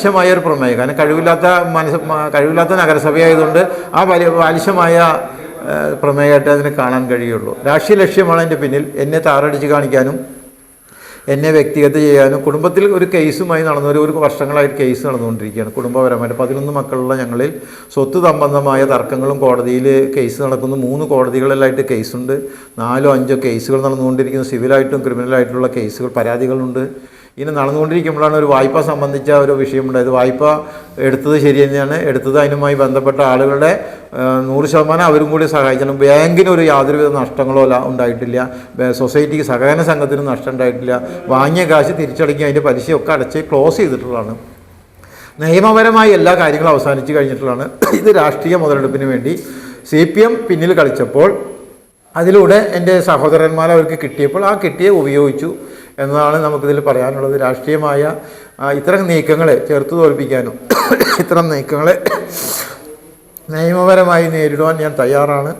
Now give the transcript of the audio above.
ബാലിശമായ ഒരു പ്രമേയം. കാരണം കഴിവില്ലാത്ത മനസ്സ് കഴിവില്ലാത്ത നഗരസഭയായതുകൊണ്ട് ആ വലിയ ബാലിശമായ പ്രമേയമായിട്ട് അതിനെ കാണാൻ കഴിയുള്ളൂ. രാഷ്ട്രീയ ലക്ഷ്യമാണ് അതിന്റെ പിന്നിൽ. എന്നെ താറടിച്ച് കാണിക്കാനും എന്നെ വ്യക്തിഗത ചെയ്യാനും കുടുംബത്തിൽ ഒരു കേസുമായി നടന്നൊരു ഒരു വർഷങ്ങളായി കേസ് നടന്നുകൊണ്ടിരിക്കുകയാണ്. കുടുംബപരമായിട്ട് പതിനൊന്ന് മക്കളുള്ള ഞങ്ങളിൽ സ്വത്ത് സംബന്ധമായ തർക്കങ്ങളും കോടതിയിൽ കേസ് നടക്കുന്നു. മൂന്ന് കോടതികളിലായിട്ട് കേസുണ്ട്. നാലോ അഞ്ചോ കേസുകൾ നടന്നുകൊണ്ടിരിക്കുന്നു. സിവിലായിട്ടും ക്രിമിനലായിട്ടുള്ള കേസുകൾ പരാതികളുണ്ട്. ഇങ്ങനെ നടന്നുകൊണ്ടിരിക്കുമ്പോഴാണ് ഒരു വായ്പ സംബന്ധിച്ച ഒരു വിഷയമുണ്ടായത് വായ്പ എടുത്തത് ശരി തന്നെയാണ്. എടുത്തത് അതിനുമായി ബന്ധപ്പെട്ട ആളുകളുടെ നൂറ് ശതമാനം അവരും കൂടി സഹായിക്കണം ബാങ്കിന് ഒരു യാതൊരുവിധ നഷ്ടങ്ങളോ ഉണ്ടായിട്ടില്ല. സൊസൈറ്റിക്ക് സഹകരണ സംഘത്തിനും നഷ്ടം ഉണ്ടായിട്ടില്ല. വാങ്ങിയ കാശ് തിരിച്ചടക്കി അതിന്റെ പലിശയൊക്കെ അടച്ച് ക്ലോസ് ചെയ്തിട്ടുള്ളതാണ്. നിയമപരമായി എല്ലാ കാര്യങ്ങളും അവസാനിച്ച് കഴിഞ്ഞിട്ടുള്ളതാണ്. ഇത് രാഷ്ട്രീയ മുതലെടുപ്പിന് വേണ്ടി സി പി എം പിന്നിൽ കളിച്ചപ്പോൾ അതിലൂടെ എന്റെ സഹോദരന്മാർ അവർക്ക് കിട്ടിയപ്പോൾ ആ കിട്ടിയ ഉപയോഗിച്ചു എന്നതാണ് നമുക്കിതിൽ പറയാനുള്ളത്. രാഷ്ട്രീയമായ ഇത്തരം നീക്കങ്ങളെ ചേർത്ത് തോൽപ്പിക്കാനും ഇത്തരം നീക്കങ്ങളെ നിയമപരമായി നേരിടുവാൻ ഞാൻ തയ്യാറാണ്.